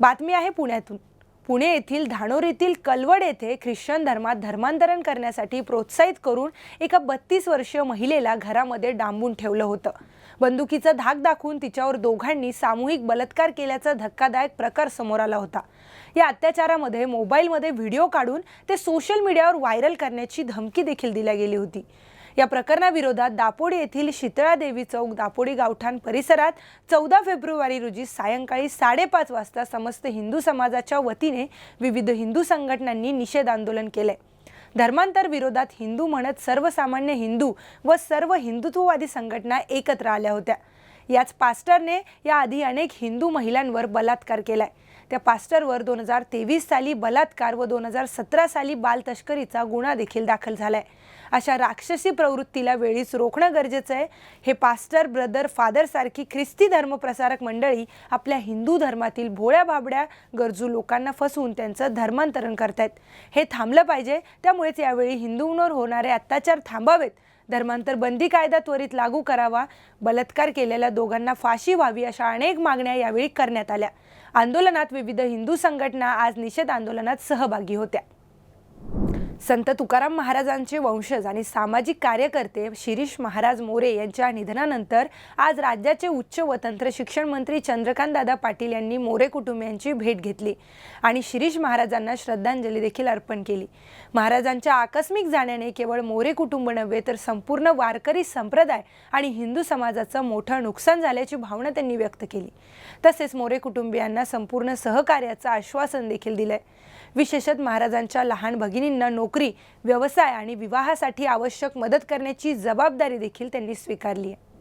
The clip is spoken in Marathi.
बातमी आहे पुण्यातून. पुणे येथील धानोर येथील कलवड येथे ख्रिश्चन धर्मात धर्मांतरण करण्यासाठी प्रोत्साहित करून एका बत्तीस वर्षीय महिलेला घरामध्ये डांबून ठेवलं होतं. बंदुकीचा धाक दाखवून तिच्यावर दोघांनी सामूहिक बलात्कार केल्याचा धक्कादायक प्रकार समोर आला होता. या अत्याचारामध्ये मोबाईलमध्ये व्हिडिओ काढून ते सोशल मीडियावर व्हायरल करण्याची धमकी देखील दिल्या गेली होती. या प्रकरणाविरोधात दापोडी येथील शीतळादेवी चौक दापोडी गावठाण परिसरात चौदा फेब्रुवारी रोजी सायंकाळी साडेपाच वाजता समस्त हिंदू समाजाच्या वतीने विविध हिंदू संघटनांनी निषेध आंदोलन केले. धर्मांतर विरोधात हिंदू म्हणत सर्वसामान्य हिंदू व सर्व हिंदुत्ववादी संघटना एकत्र आल्या होत्या. याच पास्टरने याआधी अनेक हिंदू महिलांवर बलात्कार केलाय. त्या पास्टरवर दोन हजार तेवीस साली बलात्कार व दोन हजार सतरा साली बाल तस्करीचा गुन्हा देखील दाखल झालाय. अशा राक्षसी प्रवृत्तीला वेळीच रोखणं गरजेचं आहे. हे पास्टर ब्रदर फादर सारखी ख्रिस्ती धर्मप्रसारक मंडळी आपल्या हिंदू धर्मातील भोळ्या बाबड्या गरजू लोकांना फसवून त्यांचं धर्मांतरण करतायत. हे थांबलं पाहिजे. त्यामुळेच यावेळी हिंदूंवर होणारे अत्याचार थांबावेत. धर्मांतर बंदी कायदा त्वरित लागू करावा बलात्कार केलेल्या दोघांना फाशी व्हावी अशा अनेक मागण्या यावेळी करण्यात आल्या. आंदोलनात विविध हिंदू संघटना आज निषेध आंदोलनात सहभागी होत्या. संत तुकाराम महाराजांचे वंशज आणि सामाजिक कार्यकर्ते शिरीष महाराज मोरे यांच्या निधनानंतर आज राज्याचे उच्च व तंत्र शिक्षण मंत्री चंद्रकांतदादा पाटील यांनी मोरे कुटुंबियांची भेट घेतली आणि शिरीष महाराजांना श्रद्धांजली देखील अर्पण केली. महाराजांच्या आकस्मिक जाण्याने केवळ मोरे कुटुंब नव्हे तर संपूर्ण वारकरी संप्रदाय आणि हिंदू समाजाचं मोठं नुकसान झाल्याची भावना त्यांनी व्यक्त केली. तसेच मोरे कुटुंबियांना संपूर्ण सहकार्याचं आश्वासन देखील दिलंय. विशेषत महाराजांच्या लहान भगिनींना नोकरी व्यवसाय आणि विवाहासाठी आवश्यक मदत करण्याची जबाबदारी देखील त्यांनी स्वीकारली आहे.